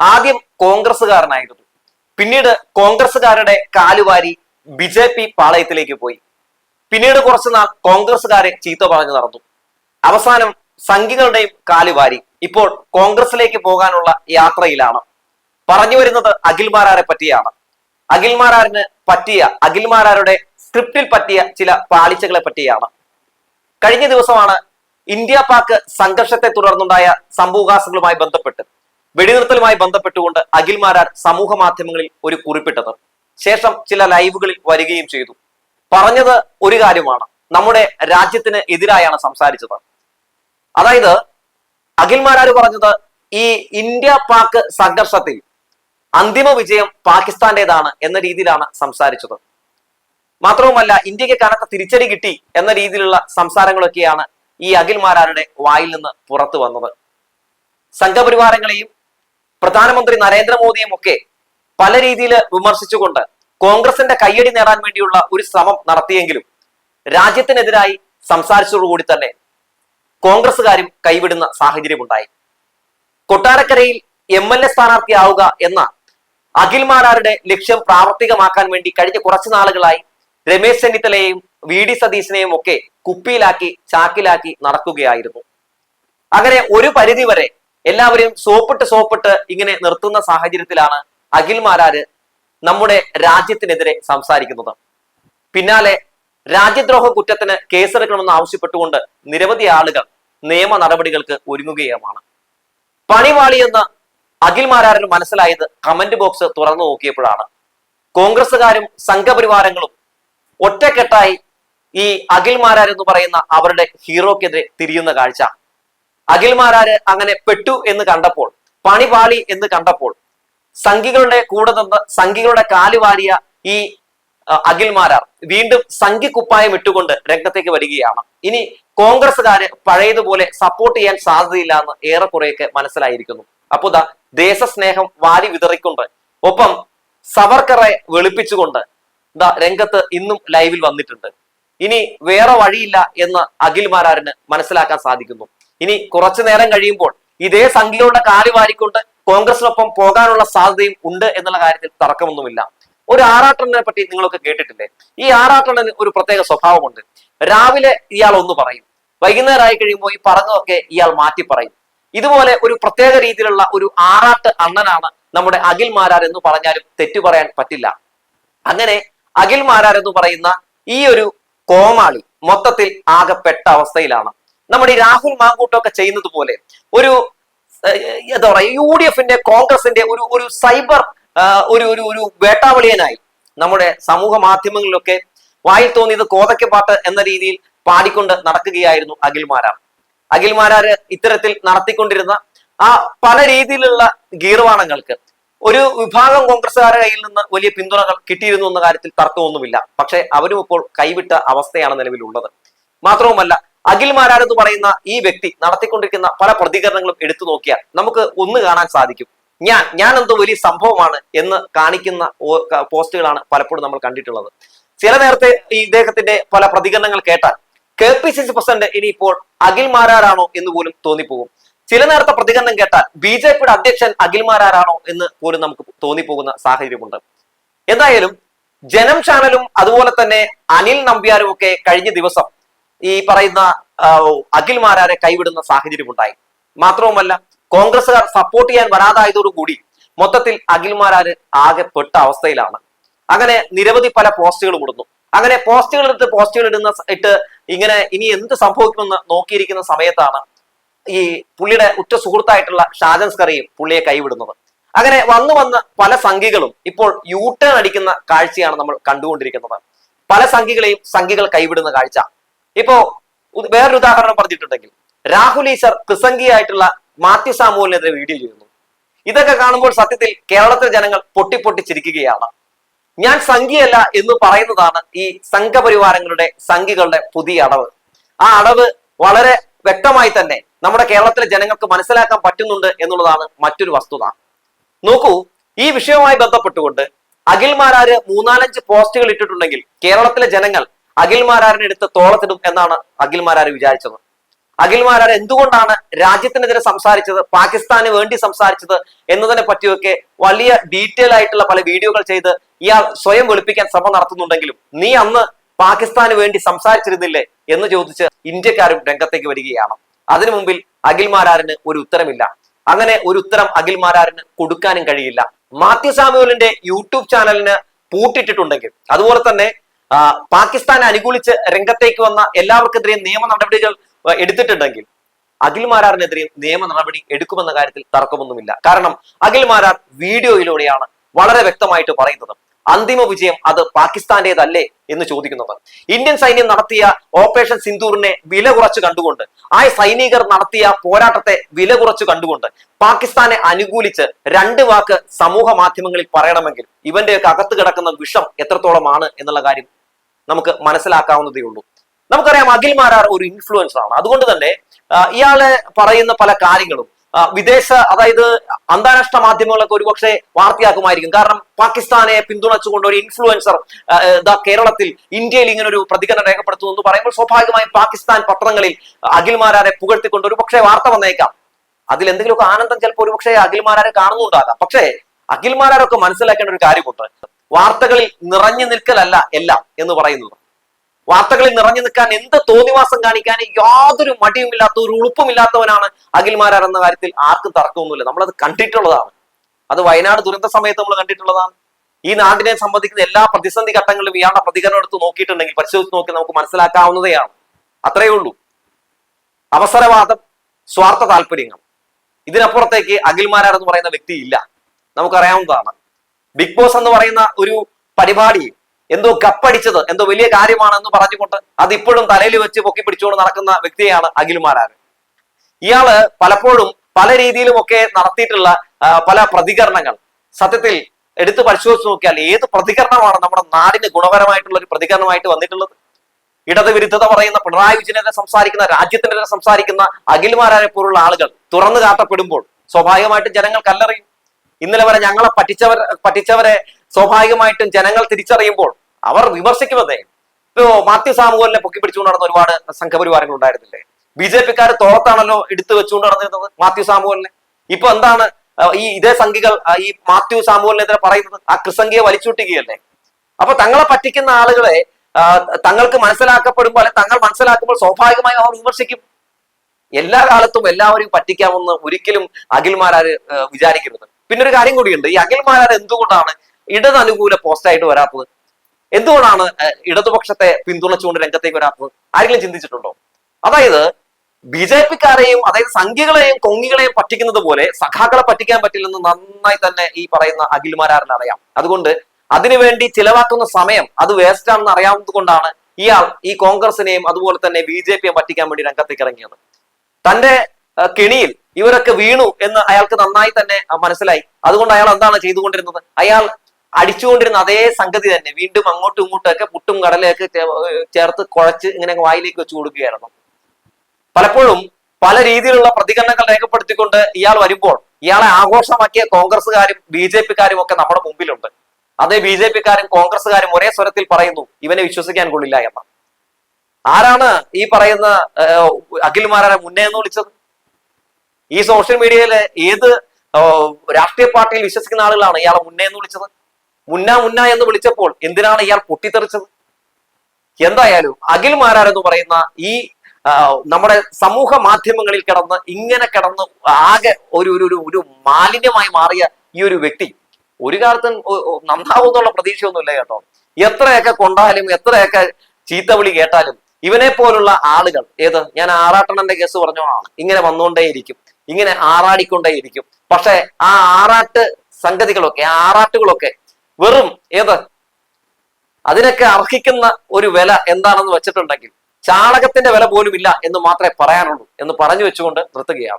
ആദ്യം കോൺഗ്രസ്സുകാരനായിരുന്നു. പിന്നീട് കോൺഗ്രസ്സുകാരുടെ കാലുവാരി ബി ജെ പി പാളയത്തിലേക്ക് പോയി. പിന്നീട് കുറച്ചുനാൾ കോൺഗ്രസ്സുകാരെ ചീത്ത പറഞ്ഞു നടന്നു. അവസാനം സംഘികളുടെയും കാലുവാരി ഇപ്പോൾ കോൺഗ്രസിലേക്ക് പോകാനുള്ള യാത്രയിലാണ്. പറഞ്ഞു വരുന്നത് അഖിൽമാരാരെ പറ്റിയാണ്. അഖിൽമാരാറിന് പറ്റിയ അഖിൽമാരാരുടെ സ്ക്രിപ്റ്റിൽ പറ്റിയ ചില പാളിച്ചകളെ പറ്റിയാണ്. കഴിഞ്ഞ ദിവസമാണ് ഇന്ത്യ പാക് സംഘർഷത്തെ തുടർന്നുണ്ടായ സംഭവകാസങ്ങളുമായി ബന്ധപ്പെട്ട് വെടിനിർത്തലുമായി ബന്ധപ്പെട്ടുകൊണ്ട് അഖിൽ മാരാർ സമൂഹ മാധ്യമങ്ങളിൽ ഒരു കുറിപ്പിട്ടത്. ശേഷം ചില ലൈവുകളിൽ വരികയും ചെയ്തു. പറഞ്ഞത് ഒരു കാര്യമാണ്. നമ്മുടെ രാജ്യത്തിന് എതിരായാണ് സംസാരിച്ചത്. അതായത് അഖിൽ മാരാർ പറഞ്ഞത് ഈ ഇന്ത്യ പാക് സംഘർഷത്തിൽ അന്തിമ വിജയം പാകിസ്ഥാന്റേതാണ് എന്ന രീതിയിലാണ് സംസാരിച്ചത്. മാത്രവുമല്ല ഇന്ത്യയ്ക്ക് കനത്ത തിരിച്ചടി കിട്ടി എന്ന രീതിയിലുള്ള സംസാരങ്ങളൊക്കെയാണ് ഈ അഖിൽ മാരാരുടെ വായിൽ നിന്ന് പുറത്തു വന്നത്. സംഘപരിവാരങ്ങളെയും പ്രധാനമന്ത്രി നരേന്ദ്രമോദിയും ഒക്കെ പല രീതിയിൽ വിമർശിച്ചുകൊണ്ട് കോൺഗ്രസിന്റെ കയ്യടി നേടാൻ വേണ്ടിയുള്ള ഒരു ശ്രമം നടത്തിയെങ്കിലും രാജ്യത്തിനെതിരായി സംസാരിച്ചതോടുകൂടി തന്നെ കോൺഗ്രസുകാരും കൈവിടുന്ന സാഹചര്യമുണ്ടായി. കൊട്ടാരക്കരയിൽ എം എൽ എ സ്ഥാനാർത്ഥിയാവുക എന്ന അഖിൽമാരാരുടെ ലക്ഷ്യം പ്രാവർത്തികമാക്കാൻ വേണ്ടി കഴിഞ്ഞ കുറച്ചു നാളുകളായി രമേശ് ചെന്നിത്തലയെയും വി ഡി സതീശനെയും ഒക്കെ കുപ്പിയിലാക്കി ചാക്കിലാക്കി നടക്കുകയായിരുന്നു. അങ്ങനെ ഒരു പരിധി വരെ എല്ലാവരെയും സോപ്പിട്ട് സോപ്പിട്ട് ഇങ്ങനെ നിർത്തുന്ന സാഹചര്യത്തിലാണ് അഖിൽ മാരാര് നമ്മുടെ രാജ്യത്തിനെതിരെ സംസാരിക്കുന്നത്. പിന്നാലെ രാജ്യദ്രോഹ കുറ്റത്തിന് കേസെടുക്കണമെന്ന് ആവശ്യപ്പെട്ടുകൊണ്ട് നിരവധി ആളുകൾ നിയമ നടപടികൾക്ക് ഒരുങ്ങുകയുമാണ്. പണിവാളിയെന്ന് അഖിൽമാരാരന് മനസ്സിലായത് കമന്റ് ബോക്സ് തുറന്നു നോക്കിയപ്പോഴാണ്. കോൺഗ്രസുകാരും സംഘപരിവാരങ്ങളും ഒറ്റക്കെട്ടായി ഈ അഖിൽ എന്ന് പറയുന്ന അവരുടെ ഹീറോക്കെതിരെ തിരിയുന്ന കാഴ്ച. അഖിൽമാരാര് അങ്ങനെ പെട്ടു എന്ന് കണ്ടപ്പോൾ പണിപാളി എന്ന് കണ്ടപ്പോൾ സംഘികളുടെ കൂടെ നിന്ന് സംഘികളുടെ കാലുവാരിയ ഈ അഖിൽമാരാർ വീണ്ടും സംഘി കുപ്പായം ഇട്ടുകൊണ്ട് രംഗത്തേക്ക് വരികയാണ്. ഇനി കോൺഗ്രസ്സുകാര് പഴയതുപോലെ സപ്പോർട്ട് ചെയ്യാൻ സാധ്യതയില്ല എന്ന് ഏറെക്കുറെയൊക്കെ മനസ്സിലായിരിക്കുന്നു. അപ്പൊ ദാ ദേശസ്നേഹം വാരി വിതറിക്കൊണ്ട് ഒപ്പം സവർക്കറെ വെളുപ്പിച്ചുകൊണ്ട് ദാ രംഗത്ത് ഇന്നും ലൈവിൽ വന്നിട്ടുണ്ട്. ഇനി വേറെ വഴിയില്ല എന്ന് അഖിൽമാരാറിന് മനസ്സിലാക്കാൻ സാധിക്കുന്നു. ഇനി കുറച്ചു നേരം കഴിയുമ്പോൾ ഇതേ സംഖ്യയുടെ കാൽ വാരിക്കൊണ്ട് കോൺഗ്രസിനൊപ്പം പോകാനുള്ള സാധ്യതയും ഉണ്ട് എന്നുള്ള കാര്യത്തിൽ തർക്കമൊന്നുമില്ല. ഒരു ആറാട്ടണ്ണനെ പറ്റി നിങ്ങളൊക്കെ കേട്ടിട്ടില്ലേ? ഈ ആറാട്ടണ്ണന് ഒരു പ്രത്യേക സ്വഭാവമുണ്ട്. രാവിലെ ഇയാൾ ഒന്ന് പറയും. വൈകുന്നേരം ആയി കഴിയുമ്പോൾ ഈ പറഞ്ഞതൊക്കെ ഇയാൾ മാറ്റി പറയും. ഇതുപോലെ ഒരു പ്രത്യേക രീതിയിലുള്ള ഒരു ആറാട്ട് അണ്ണനാണ് നമ്മുടെ അഖിൽ മാരാർ എന്ന് പറഞ്ഞാലും തെറ്റു പറയാൻ പറ്റില്ല. അങ്ങനെ അഖിൽ മാരാർ എന്ന് പറയുന്ന ഈ ഒരു കോമാളി മൊത്തത്തിൽ ആകെ പെട്ട അവസ്ഥയിലാണ്. നമ്മുടെ ഈ രാഹുൽ മാങ്കൂട്ടൊക്കെ ചെയ്യുന്നത് പോലെ ഒരു എന്താ പറയുക യു ഡി എഫിന്റെ കോൺഗ്രസിന്റെ ഒരു ഒരു സൈബർ ഒരു ഒരു ഒരു വേട്ടാവളിയനായി നമ്മുടെ സമൂഹ മാധ്യമങ്ങളിലൊക്കെ വായിൽ തോന്നിയത് കോതയ്ക്കപ്പാട്ട് എന്ന രീതിയിൽ പാടിക്കൊണ്ട് നടക്കുകയായിരുന്നു അഖിൽമാരാർ അഖിൽമാരാര് ഇത്തരത്തിൽ നടത്തിക്കൊണ്ടിരുന്ന ആ പല രീതിയിലുള്ള ഗീർവാണങ്ങൾക്ക് ഒരു വിഭാഗം കോൺഗ്രസ്സുകാരുടെ കയ്യിൽ നിന്ന് വലിയ പിന്തുണകൾ കിട്ടിയിരുന്നു എന്ന കാര്യത്തിൽ തർക്കമൊന്നുമില്ല. പക്ഷെ അവരും ഇപ്പോൾ കൈവിട്ട അവസ്ഥയാണ് നിലവിലുള്ളത്. മാത്രവുമല്ല അഖിൽ മാരാർ എന്ന് പറയുന്ന ഈ വ്യക്തി നടത്തിക്കൊണ്ടിരിക്കുന്ന പല പ്രതികരണങ്ങളും എടുത്തു നോക്കിയാൽ നമുക്ക് ഒന്ന് കാണാൻ സാധിക്കും. ഞാൻ ഞാൻ എന്തോ വലിയ സംഭവമാണ് എന്ന് കാണിക്കുന്ന പോസ്റ്റുകളാണ് പലപ്പോഴും നമ്മൾ കണ്ടിട്ടുള്ളത്. ചില നേരത്തെ ഈ ഇദ്ദേഹത്തിന്റെ പല പ്രതികരണങ്ങൾ കേട്ടാൽ K P C C president ഇനിയിപ്പോൾ അഖിൽ മാരാരാണോ എന്ന് പോലും തോന്നിപ്പോകും. ചില നേരത്തെ പ്രതികരണം കേട്ടാൽ ബി ജെ പിയുടെ അധ്യക്ഷൻ അഖിൽ മാരാരാണോ എന്ന് പോലും നമുക്ക് തോന്നിപ്പോകുന്ന സാഹചര്യമുണ്ട്. എന്തായാലും ജനം ചാനലും അതുപോലെ തന്നെ അനിൽ നമ്പ്യാരും ഒക്കെ കഴിഞ്ഞ ദിവസം ഈ പറയുന്ന ആ, അഖിൽ മാരാരെ കൈവിടുന്ന സാഹചര്യമുണ്ടായി മാത്രവുമല്ല കോൺഗ്രസ്സുകാർ സപ്പോർട്ട് ചെയ്യാൻ വരാതായതോടുകൂടി മൊത്തത്തിൽ അഖിൽ മാരാര് ആകെ പെട്ട അവസ്ഥയിലാണ്. അങ്ങനെ നിരവധി പല പോസ്റ്റുകളും ഇടുന്നു. അങ്ങനെ പോസ്റ്റുകൾ എടുത്ത് പോസ്റ്റുകൾ ഇടുന്ന ഇട്ട് ഇങ്ങനെ ഇനി എന്ത് സംഭവിക്കുമെന്ന് നോക്കിയിരിക്കുന്ന സമയത്താണ് ഈ പുള്ളിയുടെ ഉറ്റ സുഹൃത്തായിട്ടുള്ള ഷാജൻ സ്കറിയും പുള്ളിയെ കൈവിടുന്നത്. അങ്ങനെ വന്നു വന്ന് പല സംഘികളും ഇപ്പോൾ യൂ ടേൺ അടിക്കുന്ന കാഴ്ചയാണ് നമ്മൾ കണ്ടുകൊണ്ടിരിക്കുന്നത്. പല സംഘികളെയും സംഘികൾ കൈവിടുന്ന കാഴ്ച. ഇപ്പോ വേറൊരു ഉദാഹരണം പറഞ്ഞിട്ടുണ്ടെങ്കിൽ രാഹുൽ ഈശ്വർ ക്രിസംഗിയായിട്ടുള്ള മാത്യു സാമുവലിനെതിരെ വീഡിയോ ചെയ്യുന്നു. ഇതൊക്കെ കാണുമ്പോൾ സത്യത്തിൽ കേരളത്തിലെ ജനങ്ങൾ പൊട്ടി പൊട്ടി ചിരിക്കുകയാണ്. ഞാൻ സംഘിയല്ല എന്ന് പറയുന്നതാണ് ഈ സംഘപരിവാരങ്ങളുടെ സംഘികളുടെ പുതിയ അടവ്. ആ അടവ് വളരെ വ്യക്തമായി തന്നെ നമ്മുടെ കേരളത്തിലെ ജനങ്ങൾക്ക് മനസ്സിലാക്കാൻ പറ്റുന്നുണ്ട് എന്നുള്ളതാണ് മറ്റൊരു വസ്തുത. നോക്കൂ ഈ വിഷയവുമായി ബന്ധപ്പെട്ടുകൊണ്ട് അഖിൽമാരാര് മൂന്നാലഞ്ച് പോസ്റ്റുകൾ ഇട്ടിട്ടുണ്ടെങ്കിൽ കേരളത്തിലെ ജനങ്ങൾ അഖിൽമാരാരിനെ എടുത്ത് തോളത്തിടും എന്നാണ് അഖിൽമാരാര് വിചാരിച്ചത്. അഖിൽമാരാർ എന്തുകൊണ്ടാണ് രാജ്യത്തിനെതിരെ സംസാരിച്ചത് പാകിസ്ഥാന് വേണ്ടി സംസാരിച്ചത് എന്നതിനെ പറ്റിയൊക്കെ വലിയ ഡീറ്റെയിൽ ആയിട്ടുള്ള പല വീഡിയോകൾ ചെയ്ത് ഇയാൾ സ്വയം വെളുപ്പിക്കാൻ ശ്രമം നടത്തുന്നുണ്ടെങ്കിലും നീ അന്ന് പാകിസ്ഥാന് വേണ്ടി സംസാരിച്ചിരുന്നില്ലേ എന്ന് ചോദിച്ച് ഇന്ത്യക്കാരും രംഗത്തേക്ക് വരികയാണ്. അതിനു മുമ്പിൽ അഖിൽമാരാരന് ഒരു ഉത്തരമില്ല. അങ്ങനെ ഒരു ഉത്തരം അഖിൽമാരാരന് കൊടുക്കാനും കഴിയില്ല. മാത്യു സാമുവലിന്റെ യൂട്യൂബ് ചാനലിന് പൂട്ടിട്ടിട്ടുണ്ടെങ്കിൽ അതുപോലെ തന്നെ പാകിസ്ഥാനെ അനുകൂലിച്ച് രംഗത്തേക്ക് വന്ന എല്ലാവർക്കെതിരെയും നിയമ നടപടികൾ എടുത്തിട്ടുണ്ടെങ്കിൽ അഖിൽ മാരാറിനെതിരെ നിയമ നടപടി എടുക്കുമെന്ന കാര്യത്തിൽ തർക്കമൊന്നുമില്ല. കാരണം അഖിൽ മാരാർ വീഡിയോയിലൂടെയാണ് വളരെ വ്യക്തമായിട്ട് പറയുന്നത്. അന്തിമ വിജയം അത് പാകിസ്ഥാന്റേതല്ലേ എന്ന് ചോദിക്കുന്നത്. ഇന്ത്യൻ സൈന്യം നടത്തിയ ഓപ്പറേഷൻ സിന്ദൂറിനെ വില കുറച്ച് കണ്ടുകൊണ്ട് ആ സൈനികർ നടത്തിയ പോരാട്ടത്തെ വില കുറച്ച് കണ്ടുകൊണ്ട് പാകിസ്ഥാനെ അനുകൂലിച്ച് രണ്ട് വാക്ക് സമൂഹ മാധ്യമങ്ങളിൽ പറയണമെങ്കിൽ ഇവന്റെയൊക്കെ അകത്ത് കിടക്കുന്ന വിഷം എത്രത്തോളമാണ് എന്നുള്ള കാര്യം നമുക്ക് മനസ്സിലാക്കാവുന്നതേ ഉള്ളൂ. നമുക്കറിയാം അഖിൽ മാരാർ ഒരു ഇൻഫ്ലുവൻസർ ആണ്. അതുകൊണ്ട് തന്നെ ഇയാൾ പറയുന്ന പല കാര്യങ്ങളും വിദേശ അതായത് അന്താരാഷ്ട്ര മാധ്യമങ്ങളൊക്കെ ഒരുപക്ഷെ വാർത്തയാക്കുമായിരിക്കും. കാരണം പാകിസ്ഥാനെ പിന്തുണച്ചുകൊണ്ട് ഒരു ഇൻഫ്ലുവൻസർ കേരളത്തിൽ ഇന്ത്യയിൽ ഇങ്ങനെ ഒരു പ്രതികരണം രേഖപ്പെടുത്തുന്നു എന്ന് പറയുമ്പോൾ സ്വാഭാവികമായും പാകിസ്ഥാൻ പത്രങ്ങളിൽ അഖിൽ മാരാരെ പുകഴ്ത്തിക്കൊണ്ട് ഒരു പക്ഷേ വാർത്ത വന്നേക്കാം. അതിൽ എന്തെങ്കിലുമൊക്കെ ആനന്ദം ചിലപ്പോൾ ഒരുപക്ഷെ അഖിൽമാരാരെ അഖിൽ മാരാരെ കാണുന്നുണ്ടാകാം. പക്ഷേ അഖിൽ മാരാരൊക്കെ മനസ്സിലാക്കേണ്ട ഒരു കാര്യമുണ്ട്. വാർത്തകളിൽ നിറഞ്ഞു നിൽക്കലല്ല എല്ലാം എന്ന് പറയുന്നത്. വാർത്തകളിൽ നിറഞ്ഞു നിൽക്കാൻ എന്ത് തോന്നിവാസം കാണിക്കാൻ യാതൊരു മടിയുമില്ലാത്ത ഒരു ഉളുപ്പുമില്ലാത്തവനാണ് അഖിൽമാരാർ എന്ന കാര്യത്തിൽ ആർക്കും തർക്കമൊന്നുമില്ല. നമ്മളത് കണ്ടിട്ടുള്ളതാണ്. അത് വയനാട് ദുരന്ത സമയത്ത് നമ്മൾ കണ്ടിട്ടുള്ളതാണ്. ഈ നാടിനെ സംബന്ധിക്കുന്ന എല്ലാ പ്രതിസന്ധി ഘട്ടങ്ങളിലും ഇയാളുടെ പ്രതികരണം എടുത്ത് നോക്കിയിട്ടുണ്ടെങ്കിൽ പരിശോധിച്ച് നോക്കി നമുക്ക് മനസ്സിലാക്കാവുന്നതേയാണ്. അത്രയേ ഉള്ളൂ. അവസരവാദം സ്വാർത്ഥ താല്പര്യങ്ങൾ. ഇതിനപ്പുറത്തേക്ക് അഖിൽമാരാർ എന്ന് പറയുന്ന വ്യക്തി ഇല്ല. നമുക്കറിയാവുന്നതാണ്. ബിഗ് ബോസ് എന്ന് പറയുന്ന ഒരു പരിപാടി എന്തോ കപ്പടിച്ചത് എന്തോ വലിയ കാര്യമാണെന്ന് പറഞ്ഞുകൊണ്ട് അത് ഇപ്പോഴും തലയിൽ വെച്ച് പൊക്കി പിടിച്ചുകൊണ്ട് നടക്കുന്ന വ്യക്തിയാണ് അഖിൽമാരാർ ഇയാൾ പലപ്പോഴും പല രീതിയിലും ഒക്കെ നടത്തിയിട്ടുള്ള പല പ്രതികരണങ്ങൾ. സത്യത്തിൽ എടുത്ത് പരിശോധിച്ച് നോക്കിയാൽ ഏത് പ്രതികരണമാണ് നമ്മുടെ നാടിന് ഗുണപരമായിട്ടുള്ള ഒരു പ്രതികരണമായിട്ട് വന്നിട്ടുള്ളത്? ഇടതുവിരുദ്ധത പറയുന്ന പിണറായി വിജയനെ സംസാരിക്കുന്ന രാജ്യത്തിനെതിരെ സംസാരിക്കുന്ന അഖിൽമാരാരെ പോലുള്ള ആളുകൾ തുറന്നു കാട്ടപ്പെടുമ്പോൾ സ്വാഭാവികമായിട്ടും ജനങ്ങൾ കല്ലെറിയും. ഇന്നലെ വരെ ഞങ്ങളെ പറ്റിച്ചവർ പറ്റിച്ചവരെ സ്വാഭാവികമായിട്ടും ജനങ്ങൾ തിരിച്ചറിയുമ്പോൾ അവർ വിമർശിക്കുന്നതേ ഇപ്പോ മാത്യു സാമുവലിനെ പൊക്കി പിടിച്ചുകൊണ്ട് നടന്ന ഒരുപാട് സംഘപരിവാരങ്ങൾ ഉണ്ടായിരുന്നില്ലേ? ബി ജെ പിക്കാർ തോളത്താണല്ലോ എടുത്തു വെച്ചുകൊണ്ട് നടന്നിരുന്നത് മാത്യു സാമുവലിനെ. ഇപ്പൊ എന്താണ് ഈ ഇതേ സംഘികൾ ഈ മാത്യു സാമുവലിനെതിരെ പറയുന്നത്? ആ ക്രിസംഖ്യയെ വലിച്ചുവിട്ടുകയല്ലേ അപ്പൊ തങ്ങളെ പറ്റിക്കുന്ന ആളുകളെ തങ്ങൾക്ക് മനസ്സിലാക്കപ്പെടുമ്പോൾ അല്ലെ തങ്ങൾ മനസ്സിലാക്കുമ്പോൾ സ്വാഭാവികമായും അവർ വിമർശിക്കും. എല്ലാ കാലത്തും എല്ലാവരും പറ്റിക്കാമെന്ന് ഒരിക്കലും അഖിൽമാരാര് വിചാരിക്കരുത്. പിന്നെ ഒരു കാര്യം കൂടിയുണ്ട്. ഈ അഖിൽമാരാർ എന്തുകൊണ്ടാണ് ഇടത് അനുകൂല പോസ്റ്റായിട്ട് വരാത്തത്? എന്തുകൊണ്ടാണ് ഇടതുപക്ഷത്തെ പിന്തുണച്ചുകൊണ്ട് രംഗത്തേക്ക് വരാത്തത്? ആരെങ്കിലും ചിന്തിച്ചിട്ടുണ്ടോ? അതായത് ബി ജെ പിക്കാരെയും അതായത് സംഖ്യകളെയും കൊങ്ങികളെയും പറ്റിക്കുന്നത് പോലെ സഖാക്കളെ പറ്റിക്കാൻ പറ്റില്ലെന്ന് നന്നായി തന്നെ ഈ പറയുന്ന അഖിൽമാരാറിന് അറിയാം. അതുകൊണ്ട് അതിനുവേണ്ടി ചിലവാക്കുന്ന സമയം അത് വേസ്റ്റ് ആണെന്ന് അറിയാവുന്നത് കൊണ്ടാണ് ഇയാൾ ഈ കോൺഗ്രസിനെയും അതുപോലെ തന്നെ ബി ജെ പിയെ പറ്റിക്കാൻ വേണ്ടി രംഗത്തേക്ക് ഇറങ്ങിയത്. തന്റെ കെണിയിൽ ഇവരൊക്കെ വീണു എന്ന് അയാൾക്ക് നന്നായി തന്നെ മനസ്സിലായി. അതുകൊണ്ട് അയാൾ എന്താണ് ചെയ്തുകൊണ്ടിരുന്നത്? അയാൾ അടിച്ചുകൊണ്ടിരുന്ന അതേ സംഗതി തന്നെ. വീണ്ടും അങ്ങോട്ടും ഇങ്ങോട്ടും ഒക്കെ പുട്ടും കടലയൊക്കെ ചേർത്ത് കുഴച്ച് ഇങ്ങനെ വായിലേക്ക് വെച്ച് കൊടുക്കുകയായിരുന്നു. പലപ്പോഴും പല രീതിയിലുള്ള പ്രതികരണങ്ങൾ രേഖപ്പെടുത്തിക്കൊണ്ട് ഇയാൾ വരുമ്പോൾ ഇയാളെ ആഘോഷമാക്കിയ കോൺഗ്രസ്സുകാരും ബി ജെ പിക്കാരും ഒക്കെ നമ്മുടെ മുമ്പിലുണ്ട്. അതേ ബി ജെ പിക്കാരും കോൺഗ്രസ്സുകാരും ഒരേ സ്വരത്തിൽ പറയുന്നു ഇവനെ വിശ്വസിക്കാൻ കൊള്ളില്ല എന്ന്. ആരാണ് ഈ പറയുന്ന അഖിൽമാരെ മുന്നേ എന്ന് വിളിച്ചത്? ഈ സോഷ്യൽ മീഡിയയിലെ ഏത് രാഷ്ട്രീയ പാർട്ടിയിൽ വിശ്വസിക്കുന്ന ആളുകളാണ് ഇയാളെ മുന്നേ എന്ന് വിളിച്ചത്? മുന്ന മുന്ന എന്ന് വിളിച്ചപ്പോൾ എന്തിനാണ് ഇയാൾ പൊട്ടിത്തെറിച്ചത്? എന്തായാലും അഖിൽ മാരാർ എന്ന് പറയുന്ന ഈ നമ്മുടെ സമൂഹ മാധ്യമങ്ങളിൽ കിടന്ന് ഇങ്ങനെ കിടന്ന് ആകെ ഒരു ഒരു ഒരു- മാലിന്യമായി മാറിയ ഈ ഒരു വ്യക്തി ഒരു കാലത്തും ഒ- ഒ- നന്നാവും എന്നുള്ള പ്രതീക്ഷയൊന്നുമില്ല കേട്ടോ. എത്രയൊക്കെ കൊണ്ടാലും എത്രയൊക്കെ ചീത്ത വിളി കേട്ടാലും ഇവനെ പോലുള്ള ആളുകൾ ഏത്? ഞാൻ ആറാട്ടണന്റെ കേസ് പറഞ്ഞോളാണ് ഇങ്ങനെ വന്നുകൊണ്ടേയിരിക്കും. ഇങ്ങനെ ആറാടിക്കൊണ്ടേയിരിക്കും. പക്ഷെ ആ ആറാട്ട് സംഗതികളൊക്കെ ആ ആറാട്ടുകളൊക്കെ വെറും ഏത്? അതിനൊക്കെ അർഹിക്കുന്ന ഒരു വില എന്താണെന്ന് വെച്ചിട്ടുണ്ടെങ്കിൽ ചാണകത്തിന്റെ വില പോലും ഇല്ല എന്ന് മാത്രമേ പറയാനുള്ളൂ എന്ന് പറഞ്ഞു വെച്ചുകൊണ്ട് നിർത്തുകയാണ്.